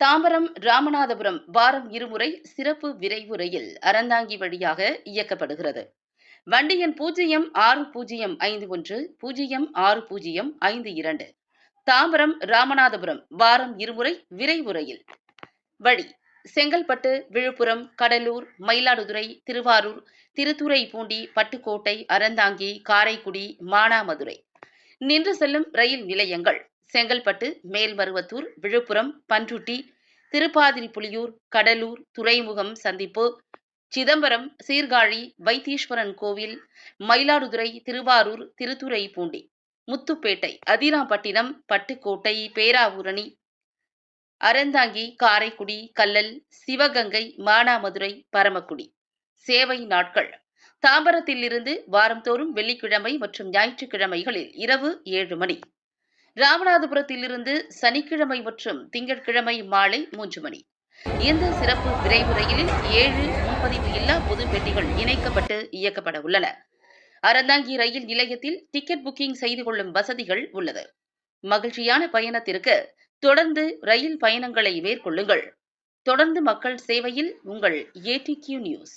தாம்பரம் ராமநாதபுரம் வாரம் இருமுறை சிறப்பு விரைவு ரயில் அறந்தாங்கி வழியாக இயக்கப்படுகிறது. வண்டி எண் பூஜ்ஜியம் ஆறு பூஜ்ஜியம் ஐந்து ஒன்று பூஜ்ஜியம் ஆறு பூஜ்ஜியம் ஐந்து இரண்டு. தாம்பரம் ராமநாதபுரம் வாரம் இருமுறை விரைவு ரயில். வழி செங்கல்பட்டு விழுப்புரம் கடலூர் மயிலாடுதுறை திருவாரூர் திருத்துறைப்பூண்டி பட்டுக்கோட்டை அறந்தாங்கி காரைக்குடி மானாமதுரை. நின்று செல்லும் ரயில் நிலையங்கள். செங்கல்பட்டு மேல்மருவத்தூர் விழுப்புரம் பன்ருட்டி திருப்பாதிரிப்புலியூர் கடலூர் துறைமுகம் சந்திப்பு. சிதம்பரம் சீர்காழி வைத்தீஸ்வரன் கோவில் மயிலாடுதுறை திருவாரூர் திருத்துறைப்பூண்டி முத்துப்பேட்டை அதிராம்பட்டினம் பட்டுக்கோட்டை பேராவூரணி அறந்தாங்கி காரைக்குடி கல்லல் சிவகங்கை மானாமதுரை பரமக்குடி. சேவை நாட்கள். தாம்பரத்திலிருந்து வாரந்தோறும் வெள்ளிக்கிழமை மற்றும் ஞாயிற்றுக்கிழமைகளில் இரவு ஏழு மணி. ராமநாதபுரத்திலிருந்து சனிக்கிழமை மற்றும் திங்கட்கிழமை மாலை மூன்று மணி. இந்த சிறப்பு விரைவு ரயிலில் ஏழு முன்பதிவு இல்லா பொது பெட்டிகள் இணைக்கப்பட்டு இயக்கப்பட உள்ளன. அறந்தாங்கி ரயில் நிலையத்தில் டிக்கெட் புக்கிங் செய்து கொள்ளும் வசதிகள் உள்ளது. மகிழ்ச்சியான பயணத்திற்கு தொடர்ந்து ரயில் பயணங்களை மேற்கொள்ளுங்கள். தொடர்ந்து மக்கள் சேவையில் உங்கள் ஏடிகியூ நியூஸ்.